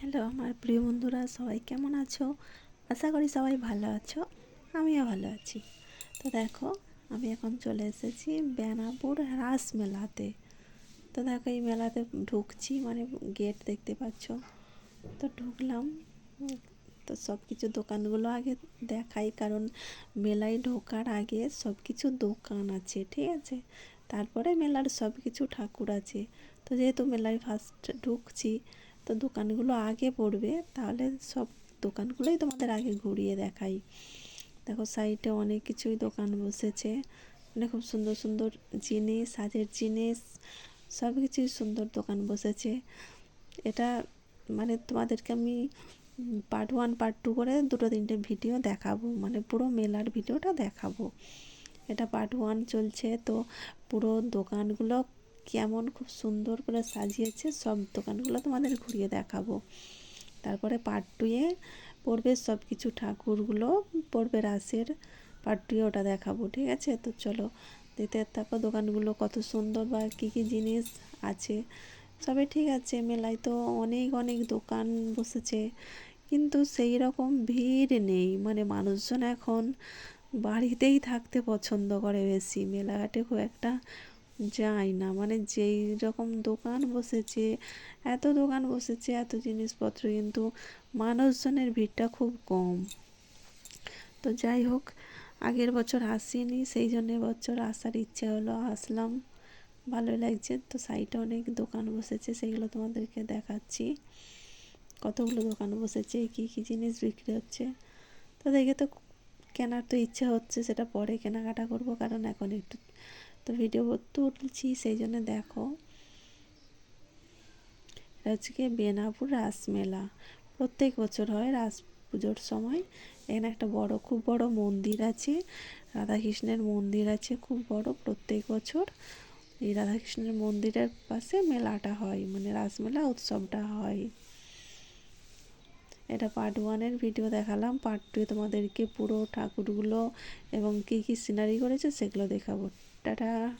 Hello, আমার প্রিয় বন্ধুরা, সবাই কেমন আছো? আশা করি সবাই ভালো আছো, আমিও ভালো আছি। তো দেখো, আমি এখন চলে এসেছি বেনাপুর রাস মেলাতে। তো দেখো, এই মেলাতে ঢুকছি মানে গেট দেখতে পাচ্ছ। তো ঢুকলাম, তো সব কিছু দোকানগুলো আগে দেখাই, কারণ মেলায় ঢোকার আগে সব কিছু দোকান আছে, ঠিক আছে? তারপরে মেলার সব কিছু ঠাকুর আছে। তো যেহেতু মেলায় ফার্স্ট ঢুকছি তো দোকানগুলো আগে পড়বে, তাহলে সব দোকানগুলোই তোমাদের আগে ঘুরিয়ে দেখাই। দেখো সাইডে অনেক কিছুই দোকান বসেছে মানে খুব সুন্দর সুন্দর জিনিস সাজের জিনিস, সব কিছুই সুন্দর দোকান বসেছে। এটা মানে তোমাদেরকে আমি পার্ট ওয়ান পার্ট টু করে দুটো তিনটে ভিডিও দেখাবো মানে পুরো মেলার ভিডিওটা দেখাবো। এটা পার্ট ওয়ান চলছে, তো পুরো দোকানগুলো কেমন খুব সুন্দর করে সাজিয়েছে, সব দোকানগুলো তোমাদের ঘুরিয়ে দেখাবো। তারপরে পার্ট টুয়ে পড়বে সব কিছু ঠাকুরগুলো, পড়বে রাসের পার্ট টুয়ে ওটা দেখাবো, ঠিক আছে? তো চলো দেখতে থাকো দোকানগুলো কত সুন্দর বা কী কী জিনিস আছে। সবে ঠিক আছে, মেলায় তো অনেক অনেক দোকান বসেছে, কিন্তু সেই রকম ভিড় নেই। মানে মানুষজন এখন বাড়িতেই থাকতে পছন্দ করে বেশি। মেলাঘাটে খুব একটা যায় না। মানে যেই রকম দোকান বসেছে, এত দোকান বসেছে, এত জিনিসপত্র, কিন্তু মানুষজনের ভিড়টা খুব কম। তো যাই হোক, আগের বছর আসিনি, সেই জন্য বছর আসার ইচ্ছে হলো, আসলাম। ভালোই লাগছে। তো সাইডে অনেক দোকান বসেছে, সেগুলো তোমাদেরকে দেখাচ্ছি। কতগুলো দোকান বসেছে, কী কী জিনিস বিক্রি হচ্ছে। তো দেখে তো কেনার তো ইচ্ছে হচ্ছে, সেটা পরে কেনাকাটা করব, কারণ এখন একটু তো ভিডিও তুলছি সেই জন্য দেখো। আজকে বেনাপুর রাসমেলা। প্রত্যেক বছর হয় রাস পুজোর সময়। এখানে একটা বড়, খুব বড় মন্দির আছে। রাধাকৃষ্ণের মন্দির আছে খুব বড় প্রত্যেক বছর। এই রাধাকৃষ্ণের মন্দিরের পাশে মেলাটা হয় মানে রাসমেলা উৎসবটা হয়। এটা পার্ট ওয়ানের ভিডিও দেখালাম। পার্ট টু তোমাদেরকে পুরো ঠাকুরগুলো এবং কী কী সিনারি করেছে সেগুলো দেখাবো। Ta-da